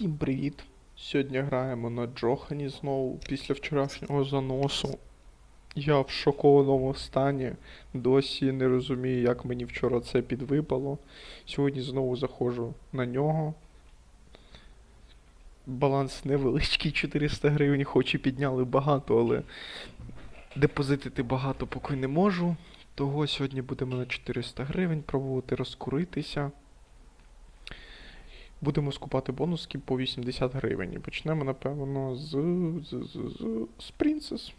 Всім привіт! Сьогодні граємо на Джохані знову після вчорашнього заносу. Я в шокованому стані. Досі не розумію, як мені вчора це підвипало. Сьогодні знову заходжу на нього. Баланс невеличкий 400 гривень, хоч і підняли багато, але депозитити багато поки не можу. Того сьогодні будемо на 400 гривень пробувати розкуритися. Будемо скупати бонуски по 80 гривень. І почнемо, напевно, з, з, з, з, з Princess.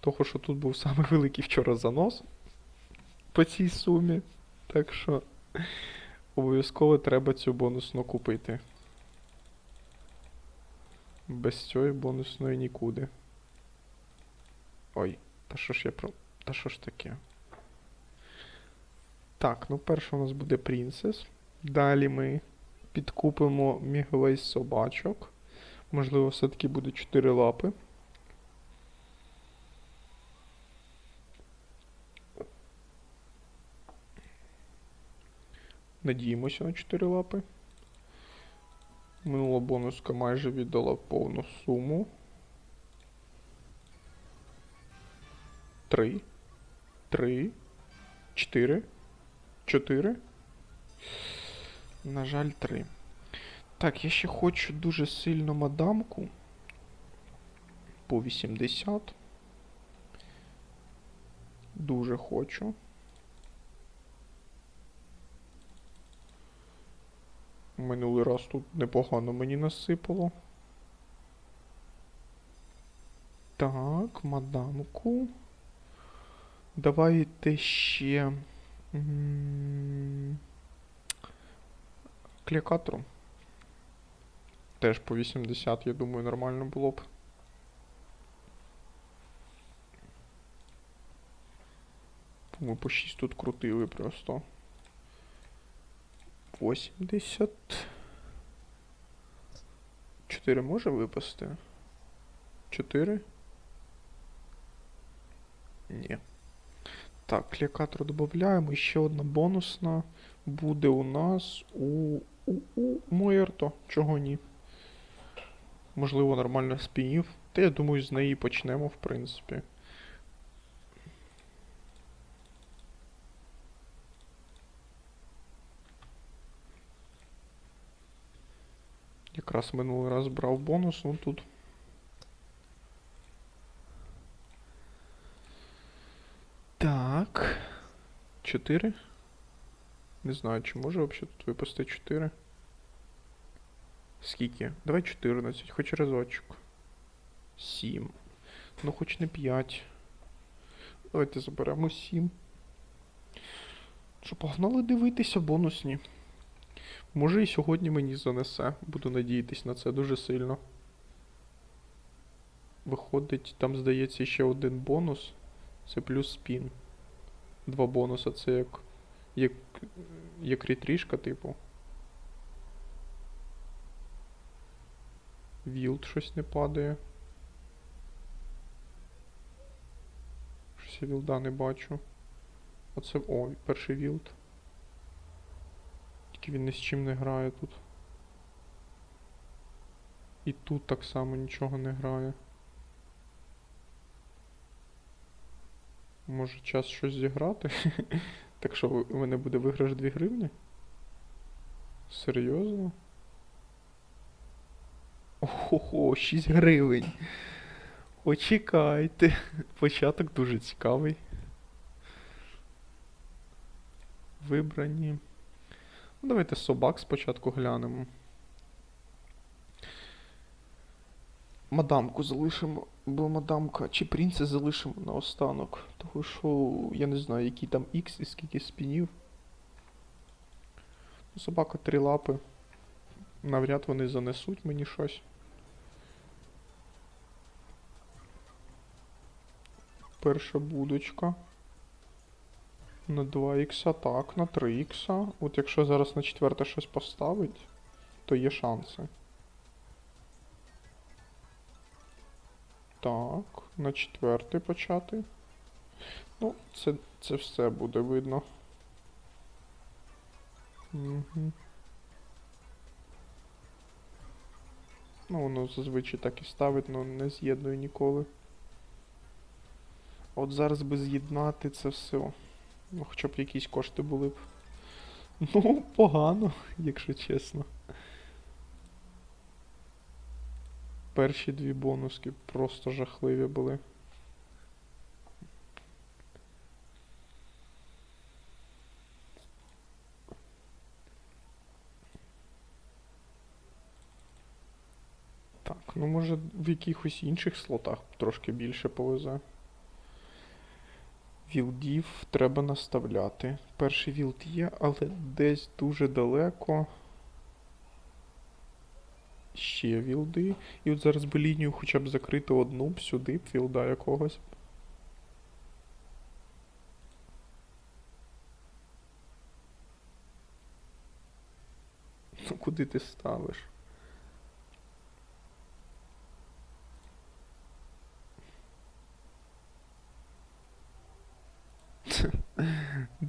Того, що тут був самий великий вчора занос по цій сумі. Так що обов'язково треба цю бонусну купити. Без цієї бонусної нікуди. Ой, та що ж я про. Та що ж таке? Так, ну перше у нас буде Princess. Далі ми підкупимо міговий собачок. Можливо, все-таки буде 4 лапи. Надіємося на 4 лапи. Минула бонуска майже віддала повну суму. 3. 3. 4. 4. На жаль, 3. Так, я ще хочу дуже сильно мадамку. По 80. Дуже хочу. Минулий раз тут непогано мені насипало. Так, мадамку. Давайте ще. М, Клікатору. Теж по 80, я думаю, нормально було б. Ми по 6 тут крутили просто. 80. 4 може випасти? 4? Ні. Так, клікатор додаємо. І ще одна бонусна буде у нас у, у, у Моєрто. Чого ні? Можливо, нормально спінів. Та я думаю, з неї почнемо, в принципі. Якраз минулий раз брав бонус, ну тут. Так. 4. Не знаю, чи може взагалі тут випасти 4. Скільки? Давай 14, хоч разочок. 7. Ну хоч не 5. Давайте заберемо 7. Що, погнали дивитися бонусні. Може і сьогодні мені занесе. Буду надіятись на це дуже сильно. Виходить, там здається ще один бонус. Це плюс спін. Два бонуса, це як. Як. як ретрішка, типу. Вілд щось не падає. Щось я вілда не бачу. Оце. О, перший вілд. Тільки він ні з чим не грає тут. І тут так само нічого не грає. Може час щось зіграти? так що у мене буде виграш 2 гривні? Серйозно? Охо, 6 гривень. Почекайте. Початок дуже цікавий. Вибрані. Ну, давайте собак спочатку глянемо. Мадамку залишимо, бо мадамка чи принца залишимо на останок. Тому що я не знаю, який там X і скільки спінів. Собака три лапи. Навряд вони занесуть мені щось. Перша будочка. На 2 ікса, так, на 3 ікса. От якщо зараз на четверте щось поставить, то є шанси. Так, на четвертий почати. Ну, це, це все буде видно. Угу. Ну, воно зазвичай так і ставить, але не з'єднує ніколи. От зараз би з'єднати це все. Ну, хоча б якісь кошти були б. Ну, погано, якщо чесно. Перші дві бонуски просто жахливі були. Так, ну може в якихось інших слотах трошки більше повезе. Вілдів треба наставляти. Перший вілд є, але десь дуже далеко. Ще вілди. І от зараз би лінію хоча б закрити одну б сюди б вілда якогось. Ну куди ти ставиш?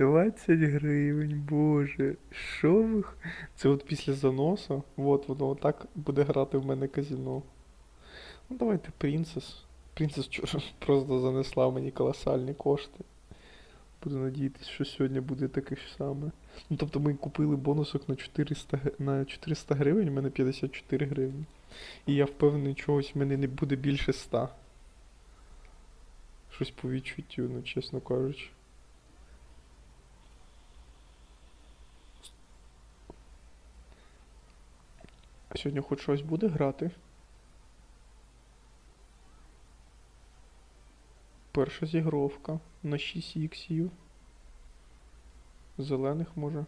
Двадцять гривень, боже. Що ви? Це от після заносу. От воно отак буде грати в мене казіно. Ну давайте Принцес. Принцес просто занесла мені колосальні кошти. Буду надіятися, що сьогодні буде таке ж саме. Ну тобто ми купили бонусок на 400, на 400 гривень, у мене 54 гривні. І я впевнений, чогось в мене не буде більше 100. Щось по відчуттю, ну чесно кажучи. Сьогодні хоч щось буде грати? Перша зігровка на 6 іксів. Зелених може.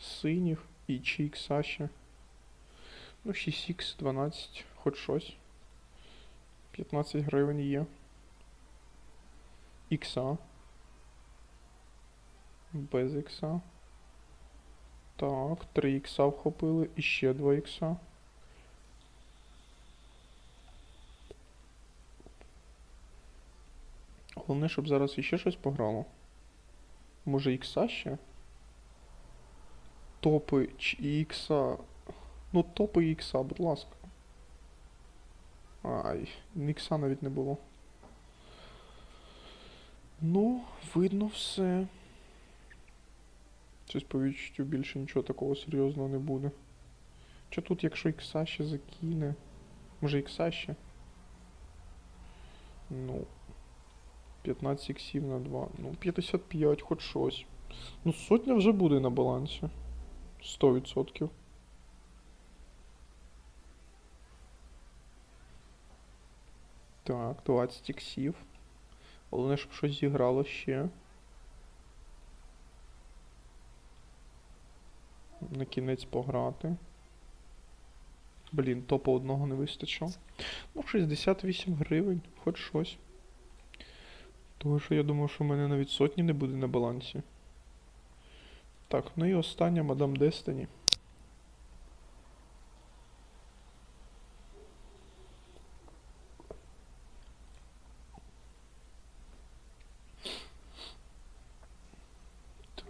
Синіх і чи ікса ще. Ну, 6 ікс, 12, хоч щось. 15 гривень є. Ікса. Без ікса. Так, 3 ікса вхопили і ще 2 ікса. Головне, щоб зараз іще щось пограло. Може ікса ще? Топи чи ікса. Ну, топи ікса, будь ласка. Ай, ікса навіть не було. Ну, видно все. Щось по відчуттю більше нічого такого серйозного не буде. Чи тут, якщо ікса ще закине? Може ікса ще? Ну. 15 іксів на 2. Ну, 55, хоч щось. Ну, сотня вже буде на балансі. 100%. Так, 20 іксів. Головне, щоб щось зіграло ще. На кінець пограти. Блін, топа одного не вистачило. Ну, 68 гривень, хоч щось. Тому що я думав, що в мене навіть сотні не буде на балансі. Так, ну і остання мадам Дестині.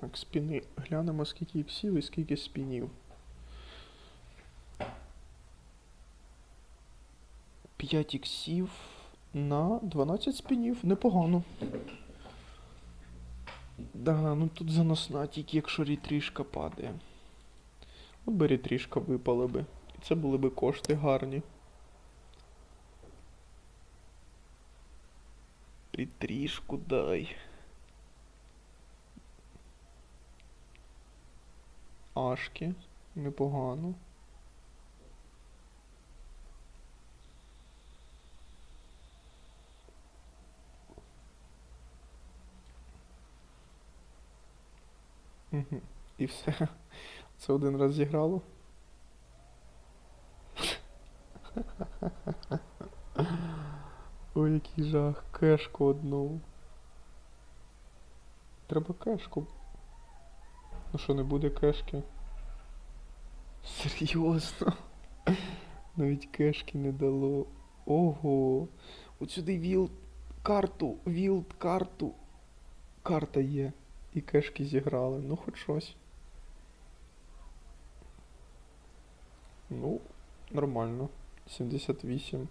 Так, спіни. Глянемо, скільки іксів і скільки спінів. 5 іксів на 12 спінів. Непогано. Да, ну тут заносна, тільки якщо рітрішка падає. От би рітрішка випала би. І це були би кошти гарні. Рітрішку дай. Ашки. Непогано. Угу. І все. Це один раз зіграло. Ой, який жах. Кешку одну. Треба кешку. Ну що, не буде кешки? Серйозно? Навіть кешки не дало. Ого. От сюди вілд карту, вілд карту. Карта є. І кешки зіграли. Ну, хоч щось. Ну, нормально. 78.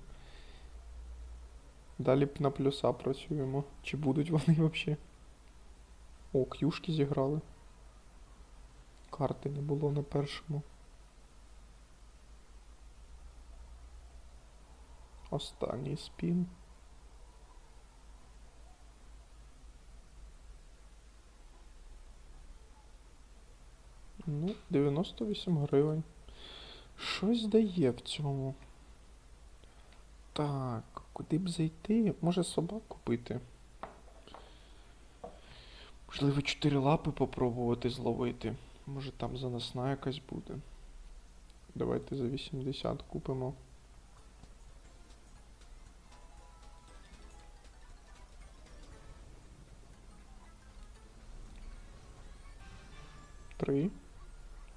Далі б на плюса працюємо. Чи будуть вони взагалі? О, к'юшки зіграли. Карти не було на першому. Останній спін. Ну, 98 гривень. Щось дає в цьому. Так, куди б зайти? Може собак купити? Можливо, чотири лапи попробувати зловити. Може там заносна якась буде. Давайте за 80 купимо. Три.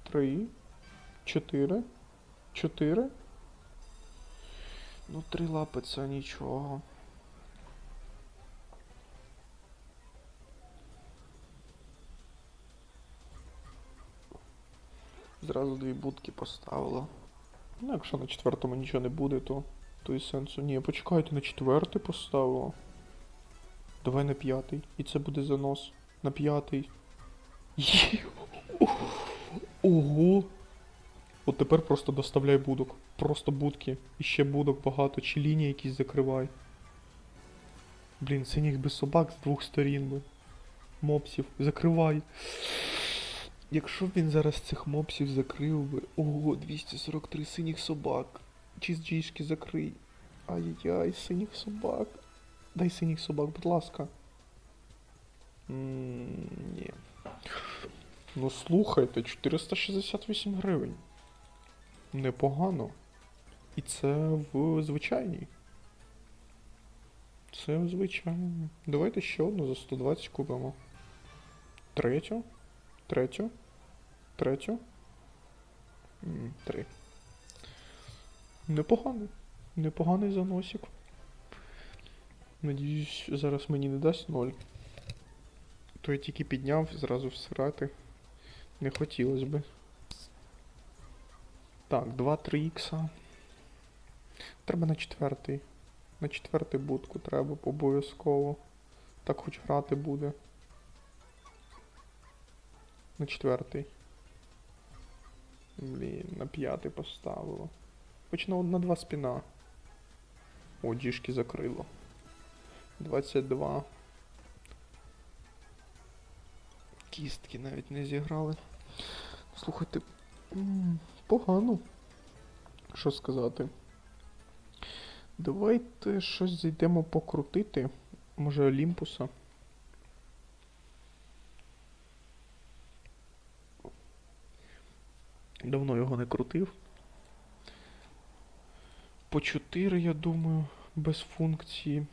Три. Чотири. Чотири. Ну, три лапи це нічого. Зразу дві будки поставила. Ну, якщо на четвертому нічого не буде, то, то і сенсу. Ні, почекайте, на четвертий поставила. Давай на п'ятий. І це буде занос. На п'ятий. Ого. От тепер просто доставляй будок. Просто будки. І ще будок багато, чи лінії якісь закривай. Блін, синіх би собак з двох сторін. Мопсів. Закривай. Якщо б він зараз цих мопсів закрив би. Ого, 243 синіх собак. Чізджішки закрий. Ай-яй, синіх собак. Дай синіх собак, будь ласка. Ні. Ну слухайте, 468 гривень. Непогано. І це в звичайній. Це в звичайній. Давайте ще одну за 120 купимо. Третю. Третю. Третю. Три. Непоганий. Непоганий заносик. Надіюсь, зараз мені не дасть ноль. То я тільки підняв, зразу всирати. Не хотілося би. Так, 2-3 ікса. Треба на четвертий. На четвертий будку треба обов'язково. Так хоч грати буде. На четвертий. Блін, на п'ятий поставило. Хоч на, на два спіна. О, діжки закрило. 22. Кістки навіть не зіграли. Слухайте, погано. Що сказати? Давайте щось зайдемо покрутити. Може Олімпуса. Давно його не крутив. По 4, я думаю, без функції.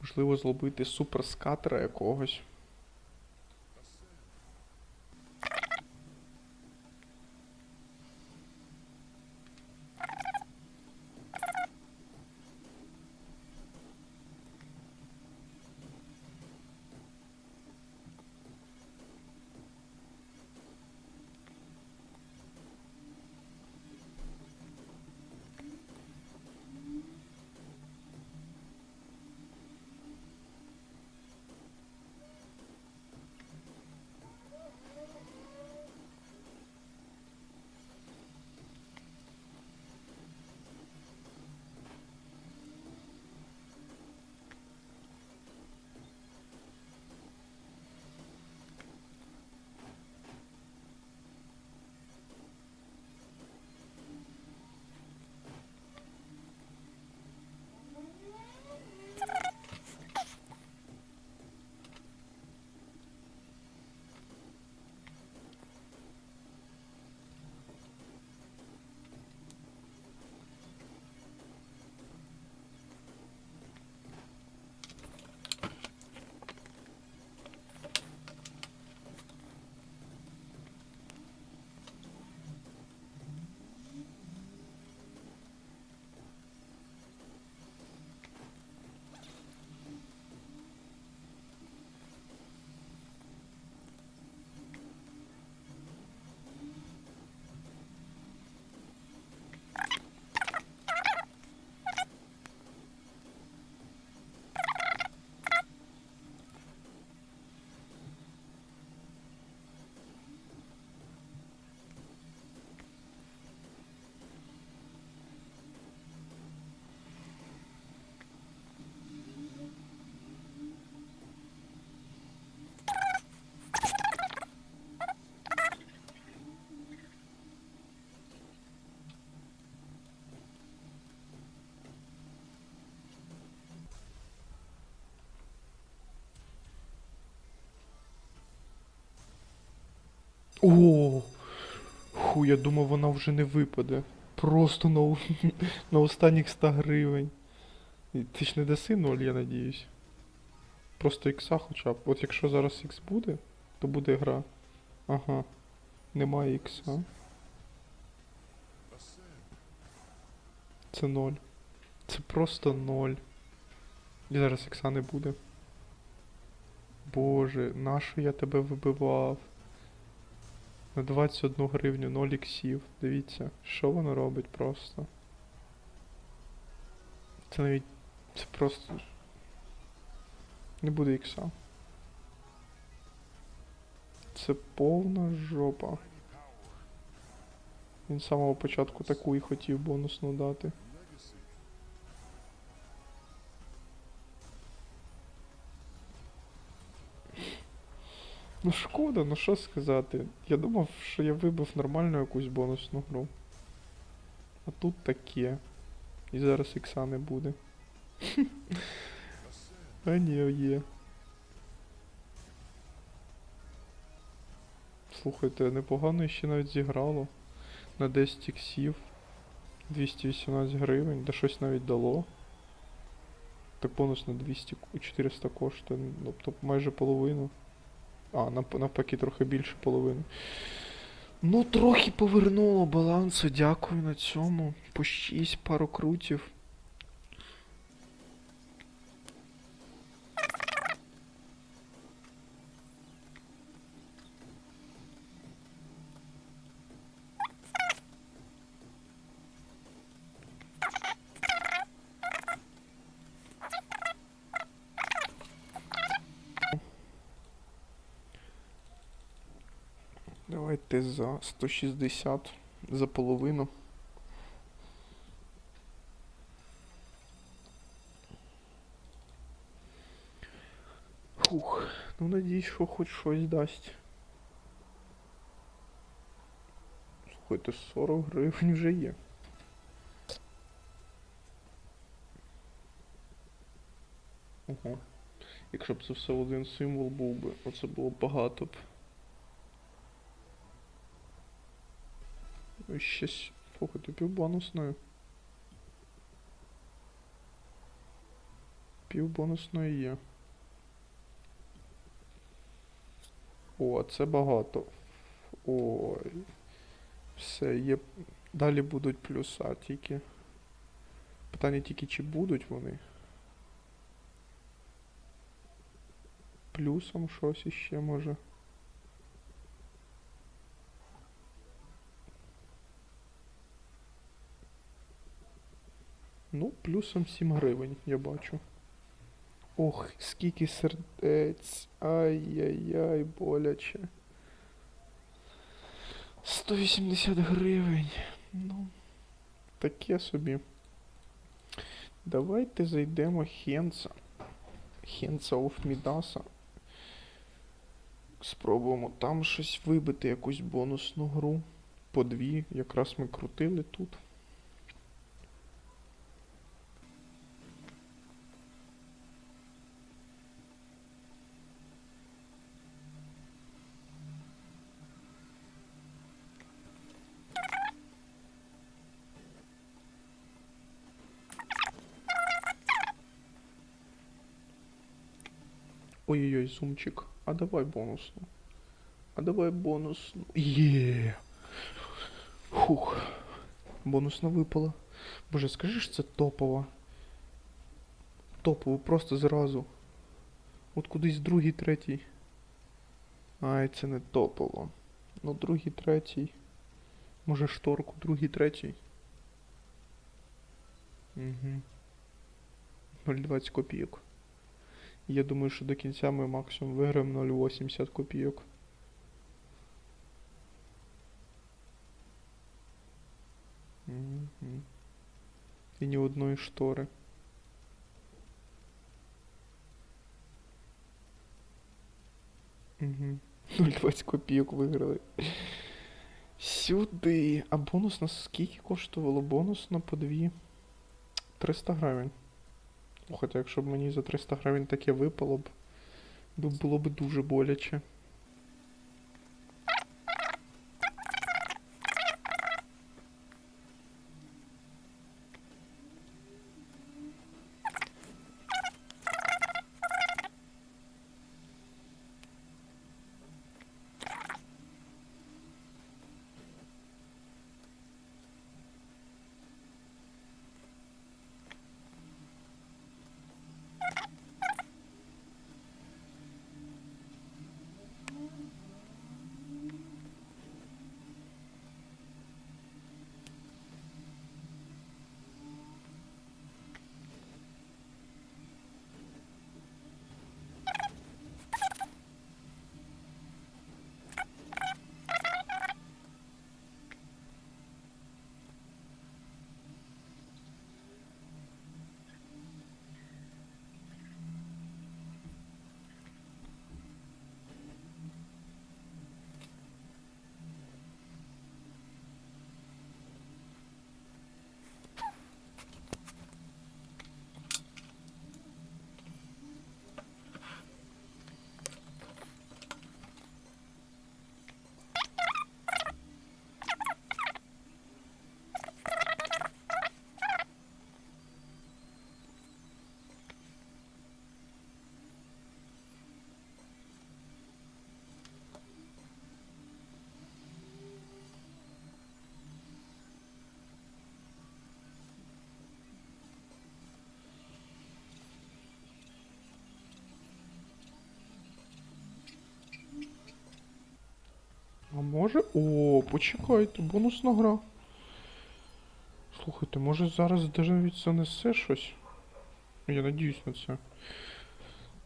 Можливо, зробити суперскатера якогось. О! Ху, я думав, вона вже не випаде. Просто на, на останніх 100 гривень. Ти ж не даси 0, я надіюсь. Просто ікса хоча б. От якщо зараз ікс буде, то буде гра. Ага. Немає ікса. Це 0. Це просто 0. І зараз ікса не буде. Боже, нащо я тебе вибивав? На 21 гривню 0 іксів. Дивіться, що воно робить просто. Це навіть. Це просто. Не буде ікса. Це повна жопа. Він з самого початку таку і хотів бонусну дати. Ну шкода, ну що сказати. Я думав, що я вибив нормальну якусь бонусну гру. А тут таке. І зараз ікса не буде. А ні, є. Слухайте, непогано ще навіть зіграло. На 10 іксів. 218 гривень, да щось навіть дало. Так бонус на 200, 400 коштує, ну, тобто майже половину. А, навпаки, трохи більше половини. Ну, трохи повернуло балансу, дякую на цьому. По 6 пару крутів. Давайте за 160 за половину. Фух, ну надіюсь, що хоч щось дасть. Слухайте, 40 гривень вже є. Ого. Якщо б це все один символ був би, оце було багато б. Щось, слухайте, півбонусною. Півбонусної є. О, це багато. Ой. Все, є. Далі будуть плюса тільки. Питання тільки, чи будуть вони. Плюсом щось іще може. Ну, плюсом 7 гривень, я бачу. Ох, скільки сердець. Ай-яй-яй, боляче. 180 гривень. Ну, таке собі. Давайте зайдемо Хенца. Хенца оф Мідаса. Спробуємо там щось вибити, якусь бонусну гру. По дві. Якраз ми крутили тут. Ой-ой-ой, зумчик. А давай бонусну. А давай бонусну. Є. Фух. Бонусна випала. Боже, скажи ж це топово. Топово, просто зразу. От кудись другий, третій. Ай, це не топово. Ну, другий, третій. Може шторку, другий, третій. Угу. 0,20 копійок. Я думаю, що до кінця ми максимум виграємо 0,80 копійок. І ні одної штори. Угу. 0,20 копійок виграли. Сюди. А бонус на скільки коштувало? Бонус на по дві. 300 гривень. Хоча якщо б мені за 300 гривень таке випало б- було б дуже боляче. А може. О, почекайте, бонусна гра. Слухайте, може зараз навіть занесе щось? Я надіюсь на це.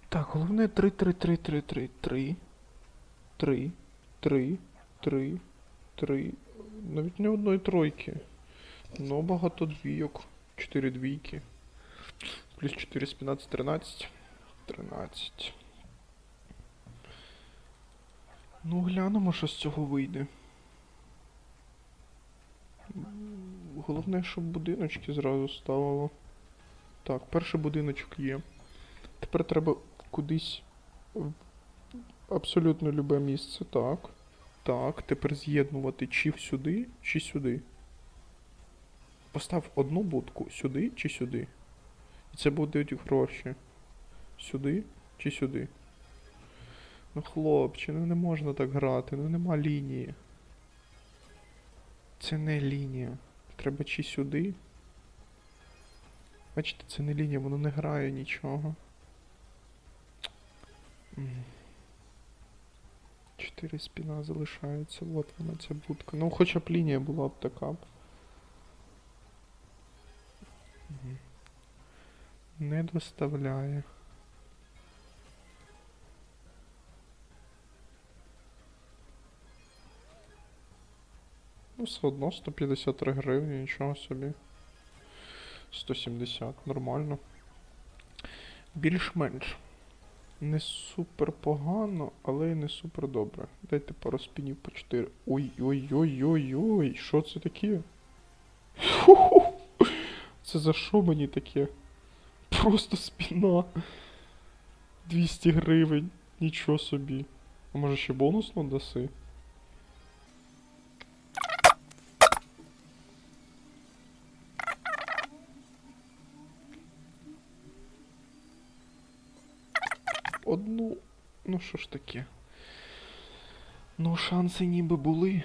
Так, головне 3-3-3-3-3-3. 3, 3, 3, 3. Навіть не одної тройки. Ну, багато двійок. 4 двійки. Плюс 4 з 15, 13. 13. Ну, глянемо, що з цього вийде. Головне, щоб будиночки зразу ставило. Так, перший будиночок є. Тепер треба кудись в абсолютно любе місце. Так. Так, тепер з'єднувати чи сюди, чи сюди. Постав одну будку сюди чи сюди. І це будуть гроші. Сюди чи сюди. Ну, хлопче, ну не можна так грати, ну нема лінії. Це не лінія. Треба чи сюди. Бачите, це не лінія, воно не грає нічого. М. Чотири спіна залишається, от вона ця будка. Ну, хоча б лінія була б така. Не доставляє. Ну, все одно 153 гривні, нічого собі. 170, нормально. Більш-менш. Не супер погано, але й не супер добре. Дайте пару спінів по 4. Ой-ой-ой-ой-ой, що це таке? Фу-ху. Це за що мені таке? Просто спіна. 200 гривень. Нічого собі. А може ще бонусно даси? Одну. Ну що ж таке? Ну, шанси ніби були.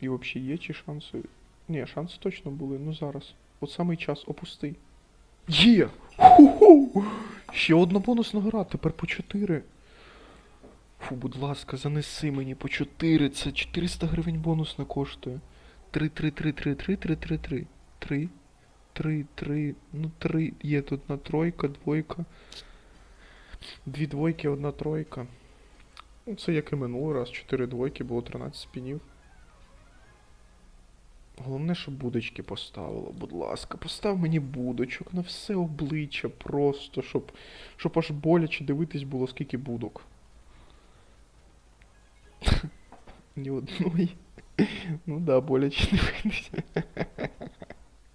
І взагалі є чи шанси? Ні, шанси точно були, ну зараз. От самий час опусти. Є! Ху-ху! Ще одна бонусна гра, тепер по 4. Фу, будь ласка, занеси мені по 4. Це 400 гривень бонусна коштує. 3, 3, 3, 3, 3, 3, 3, 3. 3. Три, три, ну три. Є тут одна тройка, двойка. Дві двойки, одна тройка. Ну, це як і минулий раз, чотири двойки, було 13 спінів. Головне, щоб будочки поставило, будь ласка, постав мені будочок на все обличчя просто, щоб, щоб аж боляче дивитись було, скільки будок. Ні одної. Ну да, боляче дивитись.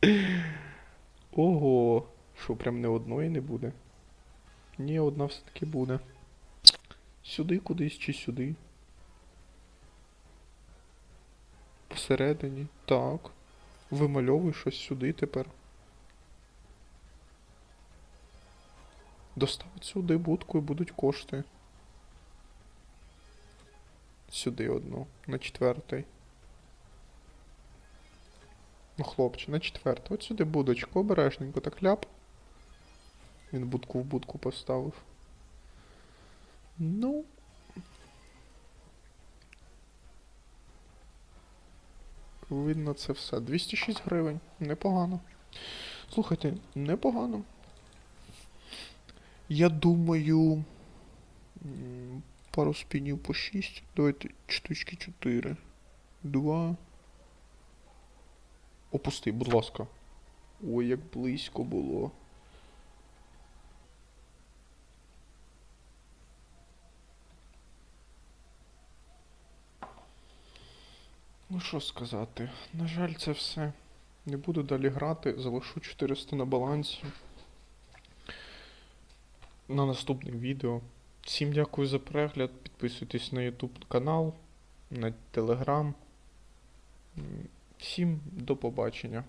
Ого, що прям не одної не буде? Ні, одна все-таки буде. Сюди кудись чи сюди. Посередині. Так. Вимальовуй щось сюди тепер. Доставить сюди будку і будуть кошти. Сюди одну. На четвертий. Ну, хлопче, на четверте. От сюди будочку, обережненько так ляп. Він будку в будку поставив. Ну. Видно це все. 206 гривень. Непогано. Слухайте, непогано. Я думаю. Пару спінів по 6. Давайте штучки 4. 2. Опусти, будь ласка. Ой, як близько було. Ну що сказати, на жаль, це все. Не буду далі грати, залишу 400 на балансі. На наступне відео. Всім дякую за перегляд. Підписуйтесь на YouTube канал, на Telegram. Всім до побачення.